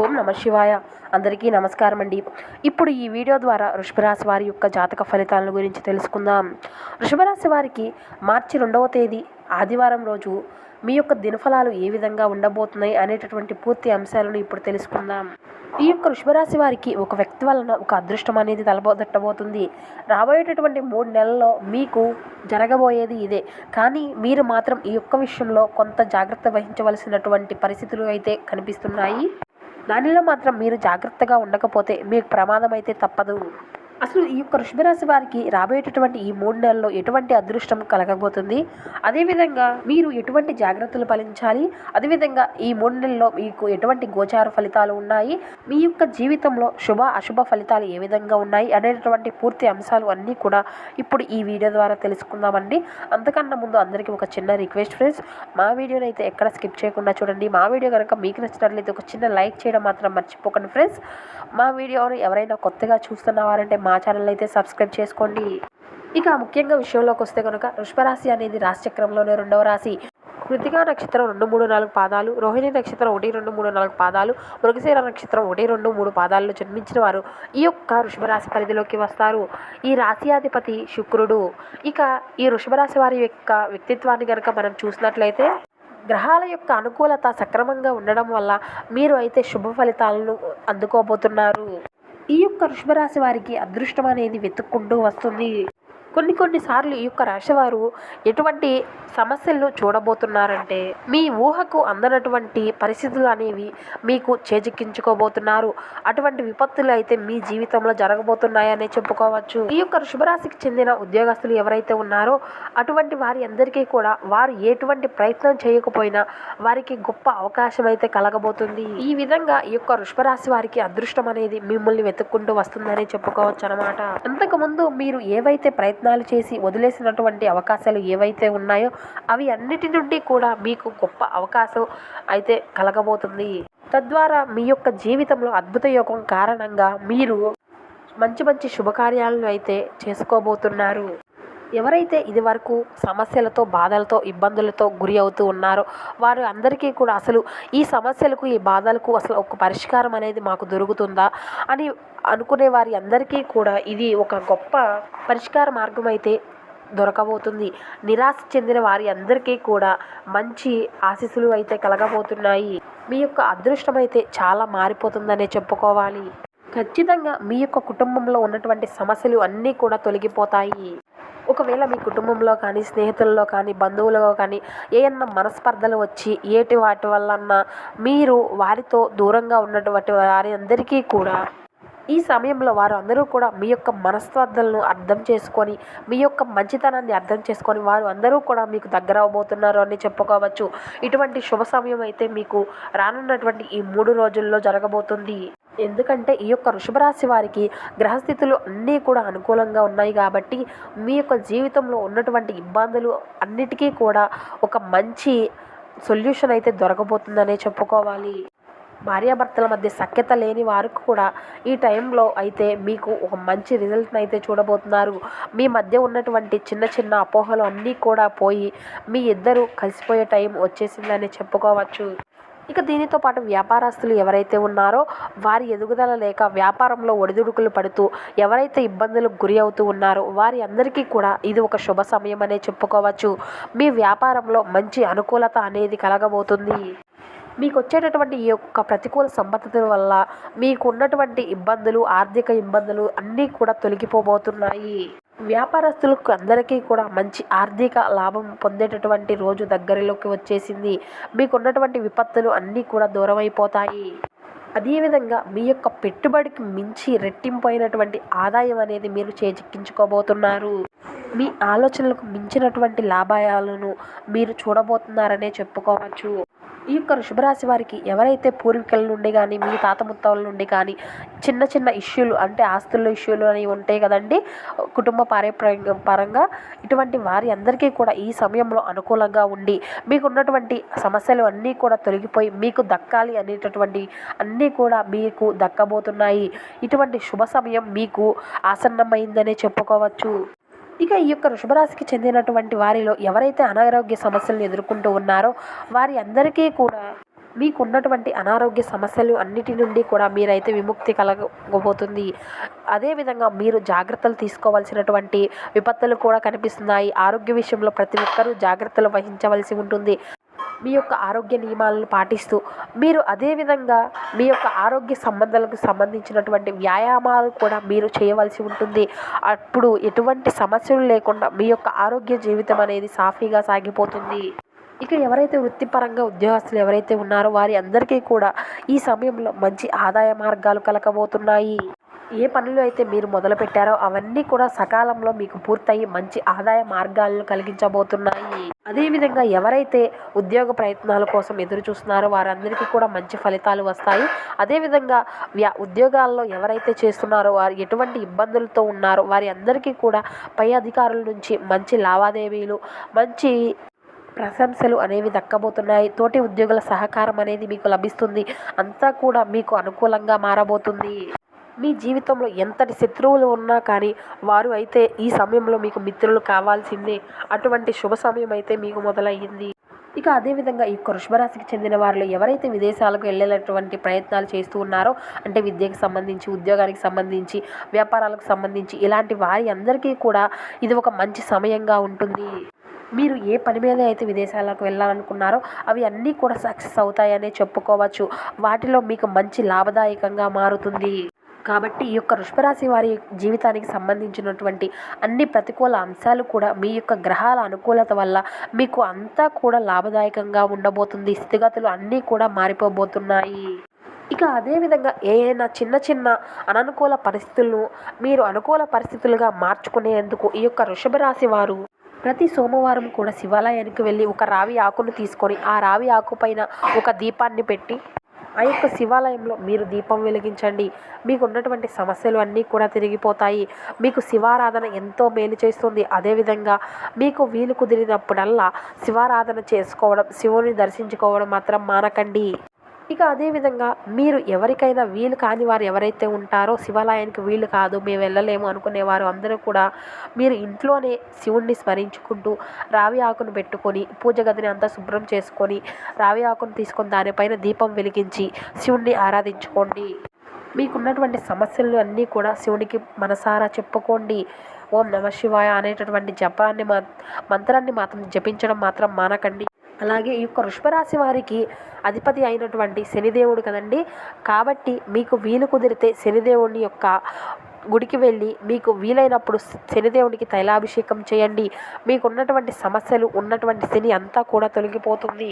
ఓం నమ శివాయ. అందరికీ నమస్కారం అండి ఇప్పుడు ఈ వీడియో ద్వారా వృషభరాశి వారి యొక్క జాతక ఫలితాల గురించి తెలుసుకుందాం. వృషభరాశి వారికి మార్చి రెండవ తేదీ ఆదివారం రోజు మీ యొక్క దినఫలాలు ఏ విధంగా ఉండబోతున్నాయి అనేటటువంటి పూర్తి అంశాలను ఇప్పుడు తెలుసుకుందాం. ఈ యొక్క వృషభరాశి వారికి ఒక వ్యక్తి వలన ఒక అదృష్టం అనేది తలబోదట్టబోతుంది. రాబోయేటటువంటి మూడు నెలల్లో మీకు జరగబోయేది ఇదే. కానీ మీరు మాత్రం ఈ యొక్క విషయంలో కొంత జాగ్రత్త వహించవలసినటువంటి పరిస్థితులు అయితే కనిపిస్తున్నాయి. దానిలో మాత్రం మీరు జాగ్రత్తగా ఉండకపోతే మీకు ప్రమాదమైతే తప్పదు. అసలు ఈ యొక్క వృషభరాశి వారికి రాబోయేటటువంటి ఈ మూడు నెలల్లో ఎటువంటి అదృష్టం కలగబోతుంది? అదేవిధంగా మీరు ఎటువంటి జాగ్రత్తలు పాలించాలి? అదేవిధంగా ఈ మూడు నెలల్లో మీకు ఎటువంటి గోచార ఫలితాలు ఉన్నాయి? మీ యొక్క జీవితంలో శుభ అశుభ ఫలితాలు ఏ విధంగా ఉన్నాయి? అనేటటువంటి పూర్తి అంశాలు అన్నీ కూడా ఇప్పుడు ఈ వీడియో ద్వారా తెలుసుకుందామండి. అంతకన్నా ముందు అందరికీ ఒక చిన్న రిక్వెస్ట్ ఫ్రెండ్స్ మా వీడియోని అయితే ఎక్కడ స్కిప్ చేయకుండా చూడండి. మా వీడియో కనుక మీకు నచ్చినట్లయితే ఒక చిన్న లైక్ చేయడం మాత్రం మర్చిపోకండి ఫ్రెండ్స్. మా వీడియోని ఎవరైనా కొత్తగా చూస్తున్నవారంటే మా ఛానల్ అయితే సబ్స్క్రైబ్ చేసుకోండి. ఇక ముఖ్యంగా విషయంలోకి వస్తే కనుక వృషభరాశి అనేది రాశిచక్రంలోనే రెండవ రాశి. కృతికా నక్షత్రం రెండు మూడు నాలుగు పాదాలు రోహిణి నక్షత్రం ఒకటి రెండు మూడు నాలుగు పాదాలు మృగశీర నక్షత్రం ఒకటి రెండు మూడు పాదాల్లో జన్మించిన వారు ఈ యొక్క వృషభరాశి పరిధిలోకి వస్తారు. ఈ రాశియాధిపతి శుక్రుడు. ఇక ఈ వృషభరాశి వారి యొక్క వ్యక్తిత్వాన్ని కనుక మనం చూసినట్లయితే గ్రహాల యొక్క అనుకూలత సక్రమంగా ఉండడం వల్ల మీరు అయితే శుభ ఫలితాలను అందుకోబోతున్నారు. ఈ యొక్క వృషభరాశి వారికి అదృష్టం అనేది వెతుక్కుంటూ వస్తుంది. కొన్ని కొన్నిసార్లు ఈ యొక్క రాశివారు ఎటువంటి సమస్యలను చూడబోతున్నారంటే మీ ఊహకు అందనటువంటి పరిస్థితులు అనేవి మీకు చేజిక్కించుకోబోతున్నారు. అటువంటి విపత్తులు అయితే మీ జీవితంలో జరగబోతున్నాయనే చెప్పుకోవచ్చు. ఈ యొక్క వృషభరాశికి చెందిన ఉద్యోగస్తులు ఎవరైతే ఉన్నారో అటువంటి వారి అందరికీ కూడా వారు ఎటువంటి ప్రయత్నం చేయకపోయినా వారికి గొప్ప అవకాశం అయితే కలగబోతుంది. ఈ విధంగా ఈ యొక్క వృషభరాశి వారికి అదృష్టం అనేది మిమ్మల్ని వెతుక్కుంటూ వస్తుందని చెప్పుకోవచ్చు అనమాట అంతకుముందు మీరు ఏవైతే ప్రయత్నం ప్రయత్నాలు చేసి వదిలేసినటువంటి అవకాశాలు ఏవైతే ఉన్నాయో అవి అన్నిటి నుండి కూడా మీకు గొప్ప అవకాశం అయితే కలగబోతుంది. తద్వారా మీ యొక్క జీవితంలో అద్భుత యోగం కారణంగా మీరు మంచి మంచి శుభకార్యాలను అయితే చేసుకోబోతున్నారు. ఎవరైతే ఇదివరకు సమస్యలతో బాధలతో ఇబ్బందులతో గురి అవుతూ ఉన్నారో వారు అందరికీ కూడా అసలు ఈ సమస్యలకు ఈ బాధలకు అసలు ఒక పరిష్కారం అనేది మాకు దొరుకుతుందా అని అనుకునే వారి అందరికీ కూడా ఇది ఒక గొప్ప పరిష్కార మార్గం అయితే దొరకబోతుంది. నిరాశ చెందిన వారి అందరికీ కూడా మంచి ఆశీస్సులు అయితే కలగబోతున్నాయి. మీ యొక్క అదృష్టం అయితే చాలా మారిపోతుందనే చెప్పుకోవాలి. ఖచ్చితంగా మీ యొక్క కుటుంబంలో ఉన్నటువంటి సమస్యలు అన్నీ కూడా తొలగిపోతాయి. ఒకవేళ మీ కుటుంబంలో కానీ స్నేహితుల్లో కానీ బంధువులలో కానీ ఏమన్నా మనస్పర్ధలు వచ్చి ఏటి వాటి వల్లన్నా మీరు వారితో దూరంగా ఉన్నటువంటి వారి అందరికీ కూడా ఈ సమయంలో వారు అందరూ కూడా మీ యొక్క మనస్తత్వాలను అర్థం చేసుకొని మీ యొక్క మంచితనాన్ని అర్థం చేసుకొని వారు అందరూ కూడా మీకు దగ్గర అవబోతున్నారు అని చెప్పుకోవచ్చు. ఇటువంటి శుభ సమయం అయితే మీకు రానున్నటువంటి ఈ మూడు రోజుల్లో జరగబోతుంది. ఎందుకంటే ఈ యొక్క వృషభరాశి వారికి గ్రహస్థితులు అన్నీ కూడా అనుకూలంగా ఉన్నాయి కాబట్టి మీ యొక్క జీవితంలో ఉన్నటువంటి ఇబ్బందులు అన్నిటికీ కూడా ఒక మంచి సొల్యూషన్ అయితే దొరకబోతుందనే చెప్పుకోవాలి. భార్యాభర్తల మధ్య సఖ్యత లేని వారు కూడా ఈ టైంలో అయితే మీకు ఒక మంచి రిజల్ట్ని అయితే చూడబోతున్నారు. మీ మధ్య ఉన్నటువంటి చిన్న చిన్న అపోహలు అన్నీ కూడా పోయి మీ ఇద్దరు కలిసిపోయే టైం వచ్చేసిందని చెప్పుకోవచ్చు. ఇక దీనితో పాటు వ్యాపారస్తులు ఎవరైతే ఉన్నారో వారి ఎదుగుదల లేక వ్యాపారంలో ఒడిదుడుకులు పడుతూ ఎవరైతే ఇబ్బందులకు గురి అవుతూ ఉన్నారో వారి అందరికీ కూడా ఇది ఒక శుభ సమయం అనే చెప్పుకోవచ్చు. మీ వ్యాపారంలో మంచి అనుకూలత అనేది కలగబోతుంది. మీకు వచ్చేటటువంటి ఈ యొక్క ప్రతికూల సంపత్తుల వల్ల మీకు ఉన్నటువంటి ఇబ్బందులు ఆర్థిక ఇబ్బందులు అన్నీ కూడా తొలగిపోబోతున్నాయి. వ్యాపారస్తులకు అందరికీ కూడా మంచి ఆర్థిక లాభం పొందేటటువంటి రోజు దగ్గరలోకి వచ్చేసింది. మీకు ఉన్నటువంటి విపత్తులు అన్నీ కూడా దూరం అయిపోతాయి అదేవిధంగా మీ యొక్క పెట్టుబడికి మించి రెట్టింపైనటువంటి ఆదాయం అనేది మీరు చేజిక్కించుకోబోతున్నారు. మీ ఆలోచనలకు మించినటువంటి లాభాలను మీరు చూడబోతున్నారనే చెప్పుకోవచ్చు. ఈ యొక్క వృషభరాశి వారికి ఎవరైతే పూర్వీకుల నుండి కానీ మీ తాత ముత్తాల నుండి కానీ చిన్న చిన్న ఇష్యూలు అంటే ఆస్తుల ఇష్యూలు అని ఉంటాయి కదండి. కుటుంబ పారపర్య పరంగా ఇటువంటి వారి అందరికీ కూడా ఈ సమయంలో అనుకూలంగా ఉండి మీకు ఉన్నటువంటి సమస్యలు అన్నీ కూడా తొలగిపోయి మీకు దక్కాలి అనేటటువంటి అన్నీ కూడా మీకు దక్కబోతున్నాయి. ఇటువంటి శుభ సమయం మీకు ఆసన్నమైందనే చెప్పుకోవచ్చు. ఇక ఈ యొక్క వృషభరాశికి చెందినటువంటి వారిలో ఎవరైతే అనారోగ్య సమస్యలను ఎదుర్కొంటూ ఉన్నారో వారి అందరికీ కూడా మీకున్నటువంటి అనారోగ్య సమస్యలు అన్నిటి నుండి కూడా మీరైతే విముక్తి కలగబోతుంది. అదేవిధంగా మీరు జాగ్రత్తలు తీసుకోవాల్సినటువంటి విపత్తులు కూడా కనిపిస్తున్నాయి. ఆరోగ్య విషయంలో ప్రతి ఒక్కరూ జాగ్రత్తలు వహించవలసి ఉంటుంది. మీ యొక్క ఆరోగ్య నియమాలను పాటిస్తూ మీరు అదేవిధంగా మీ యొక్క ఆరోగ్య సంబంధాలకు సంబంధించినటువంటి వ్యాయామాలు కూడా మీరు చేయవలసి ఉంటుంది. అప్పుడు ఎటువంటి సమస్యలు లేకుండా మీ యొక్క ఆరోగ్య జీవితం అనేది సాఫీగా సాగిపోతుంది. ఇక ఎవరైతే వృత్తిపరంగా ఉద్యోగస్తులు ఎవరైతే ఉన్నారో వారి అందరికీ కూడా ఈ సమయంలో మంచి ఆదాయ మార్గాలు కలగబోతున్నాయి. ఏ పనులు అయితే మీరు మొదలు పెట్టారో అవన్నీ కూడా సకాలంలో మీకు పూర్తయి మంచి ఆదాయ మార్గాలను కలిగించబోతున్నాయి. అదేవిధంగా ఎవరైతే ఉద్యోగ ప్రయత్నాల కోసం ఎదురు చూస్తున్నారో వారందరికీ కూడా మంచి ఫలితాలు వస్తాయి. అదేవిధంగా వ్యా ఉద్యోగాల్లో ఎవరైతే చేస్తున్నారో వారు ఎటువంటి ఇబ్బందులతో ఉన్నారో వారి అందరికీ కూడా పై అధికారుల నుంచి మంచి లావాదేవీలు మంచి ప్రశంసలు అనేవి దక్కబోతున్నాయి. తోటి ఉద్యోగుల సహకారం అనేది మీకు లభిస్తుంది. అంతా కూడా మీకు అనుకూలంగా మారబోతుంది. మీ జీవితంలో ఎంతటి శత్రువులు ఉన్నా కానీ వారు అయితే ఈ సమయంలో మీకు మిత్రులు కావాల్సిందే. అటువంటి శుభ సమయం అయితే మీకు మొదలయ్యింది. ఇక అదేవిధంగా ఈ వృషభరాశికి చెందిన వారిలో ఎవరైతే విదేశాలకు వెళ్ళేటటువంటి ప్రయత్నాలు చేస్తూ ఉన్నారో అంటే విద్యకు సంబంధించి ఉద్యోగానికి సంబంధించి వ్యాపారాలకు సంబంధించి ఇలాంటి వారి అందరికీ కూడా ఇది ఒక మంచి సమయంగా ఉంటుంది. మీరు ఏ పని మీద అయితే విదేశాలకు వెళ్ళాలనుకున్నారో అవి అన్నీ కూడా సక్సెస్ అవుతాయనే చెప్పుకోవచ్చు. వాటిలో మీకు మంచి లాభదాయకంగా మారుతుంది. కాబట్టి ఈ యొక్క వృషభరాశి వారి జీవితానికి సంబంధించినటువంటి అన్ని ప్రతికూల అంశాలు కూడా మీ యొక్క గ్రహాల అనుకూలత వల్ల మీకు అంతా కూడా లాభదాయకంగా ఉండబోతుంది. స్థితిగతులు అన్నీ కూడా మారిపోబోతున్నాయి. ఇక అదేవిధంగా ఏదైనా చిన్న చిన్న అననుకూల పరిస్థితులను మీరు అనుకూల పరిస్థితులుగా మార్చుకునేందుకు ఈ యొక్క వృషభ రాశి వారు ప్రతి సోమవారం కూడా శివాలయానికి వెళ్ళి ఒక రావి ఆకును తీసుకొని ఆ రావి ఆకు పైన ఒక దీపాన్ని పెట్టి ఆ యొక్క శివాలయంలో మీరు దీపం వెలిగించండి. మీకు ఉన్నటువంటి సమస్యలు అన్నీ కూడా తిరిగిపోతాయి. మీకు శివారాధన ఎంతో మేలు చేస్తుంది. అదేవిధంగా మీకు వీలు కుదిరినప్పుడల్లా శివారాధన చేసుకోవడం శివుని దర్శించుకోవడం మాత్రం మానకండి. ఇక అదేవిధంగా మీరు ఎవరికైనా వీలు కాని వారు ఎవరైతే ఉంటారో శివాలయానికి వీలు కాదు మేము వెళ్ళలేము అనుకునేవారు అందరూ కూడా మీరు ఇంట్లోనే శివుణ్ణి స్మరించుకుంటూ రావి ఆకును పెట్టుకొని పూజ గదిని అంతా శుభ్రం చేసుకొని రావి ఆకును తీసుకొని దానిపైన దీపం వెలిగించి శివుణ్ణి ఆరాధించుకోండి. మీకున్నటువంటి సమస్యలు అన్నీ కూడా శివునికి మనసారా చెప్పుకోండి. ఓం నమ శివాయ అనేటటువంటి జపాన్ని మా మంత్రాన్ని మాత్రం జపించడం మాత్రం మానకండి. అలాగే ఈ యొక్క వృషభరాశి వారికి అధిపతి అయినటువంటి శనిదేవుడు కదండి. కాబట్టి మీకు వీలు కుదిరితే శనిదేవుని యొక్క గుడికి వెళ్ళి మీకు వీలైనప్పుడు శనిదేవునికి తైలాభిషేకం చేయండి. మీకు ఉన్నటువంటి సమస్యలు ఉన్నటువంటి శని అంతా కూడా తొలగిపోతుంది.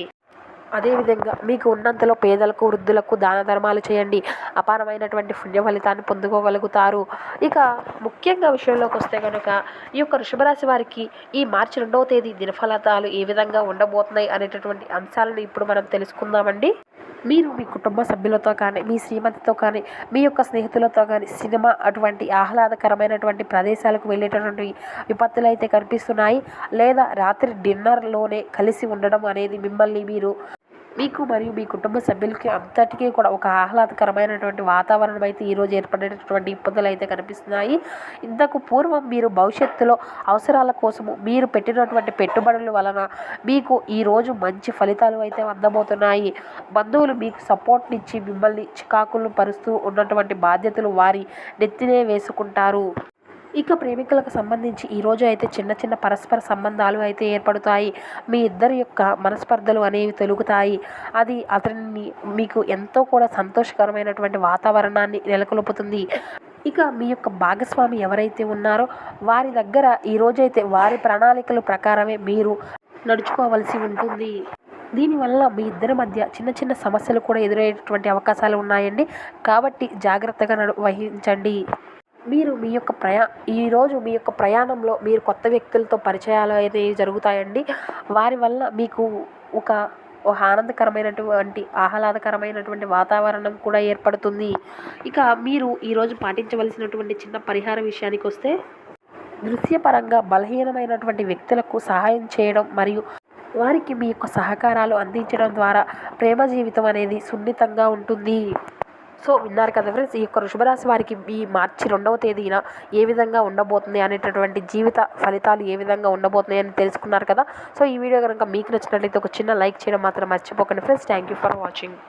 అదేవిధంగా మీకు ఉన్నంతలో పేదలకు వృద్ధులకు దాన ధర్మాలు చేయండి. అపారమైనటువంటి పుణ్య ఫలితాన్ని పొందుకోగలుగుతారు. ఇక ముఖ్యంగా విషయంలోకి వస్తే కనుక ఈ యొక్క వృషభరాశి వారికి ఈ మార్చి రెండవ తేదీ దినఫలితాలు ఏ విధంగా ఉండబోతున్నాయి అనేటటువంటి అంశాలను ఇప్పుడు మనం తెలుసుకుందామండి. మీరు మీ కుటుంబ సభ్యులతో కానీ మీ శ్రీమతితో కానీ మీ యొక్క స్నేహితులతో కానీ సినిమా అటువంటి ఆహ్లాదకరమైనటువంటి ప్రదేశాలకు వెళ్ళేటటువంటి విపత్తులు అయితే కనిపిస్తున్నాయి. లేదా రాత్రి డిన్నర్లోనే కలిసి ఉండడం అనేది మిమ్మల్ని మీరు మీకు మరియు మీ కుటుంబ సభ్యులకి అంతటికీ కూడా ఒక ఆహ్లాదకరమైనటువంటి వాతావరణం అయితే ఈరోజు ఏర్పడేటటువంటి ఇబ్బందులు అయితే కనిపిస్తున్నాయి. ఇంతకు పూర్వం మీరు భవిష్యత్తులో అవసరాల కోసము మీరు పెట్టినటువంటి పెట్టుబడుల వలన మీకు ఈరోజు మంచి ఫలితాలు అయితే అందబోతున్నాయి. బంధువులు మీకు సపోర్ట్నిచ్చి మిమ్మల్ని చికాకులు పరుస్తూ ఉన్నటువంటి బాధ్యతలు వారి నెత్తినే వేసుకుంటారు. ఇక ప్రేమికులకు సంబంధించి ఈరోజు అయితే చిన్న చిన్న పరస్పర సంబంధాలు అయితే ఏర్పడతాయి. మీ ఇద్దరి యొక్క మనస్పర్ధలు అనేవి తొలుగుతాయి. అది అతనిని మీకు ఎంతో కూడా సంతోషకరమైనటువంటి వాతావరణాన్ని నెలకొల్పుతుంది. ఇక మీ యొక్క భాగస్వామి ఎవరైతే ఉన్నారో వారి దగ్గర ఈరోజైతే వారి ప్రణాళికల ప్రకారమే మీరు నడుచుకోవలసి ఉంటుంది. దీనివల్ల మీ ఇద్దరి మధ్య చిన్న చిన్న సమస్యలు కూడా ఎదురయ్యేటువంటి అవకాశాలు ఉన్నాయండి. కాబట్టి జాగ్రత్తగా నడు వహించండి. మీరు మీ యొక్క ప్రయా ఈరోజు మీ యొక్క ప్రయాణంలో మీరు కొత్త వ్యక్తులతో పరిచయాలు అయితే జరుగుతాయండి. వారి వల్ల మీకు ఒక ఒక ఆనందకరమైనటువంటి ఆహ్లాదకరమైనటువంటి వాతావరణం కూడా ఏర్పడుతుంది. ఇక మీరు ఈరోజు పాటించవలసినటువంటి చిన్న పరిహార విషయానికి వస్తే దృశ్యపరంగా బలహీనమైనటువంటి వ్యక్తులకు సహాయం చేయడం మరియు వారికి మీ యొక్క సహకారాలు అందించడం ద్వారా ప్రేమ జీవితం అనేది సున్నితంగా ఉంటుంది. సో విన్నారు కదా ఫ్రెండ్స్ ఈ యొక్క వృషభరాశి వారికి ఈ మార్చి రెండవ తేదీన ఏ విధంగా ఉండబోతుంది అనేటటువంటి జీవిత ఫలితాలు ఏ విధంగా ఉండబోతున్నాయి అని తెలుసుకున్నారు కదా. సో ఈ వీడియో కనుక మీకు నచ్చినట్లయితే ఒక చిన్న లైక్ చేయడం మాత్రం మర్చిపోకండి friends thank you for watching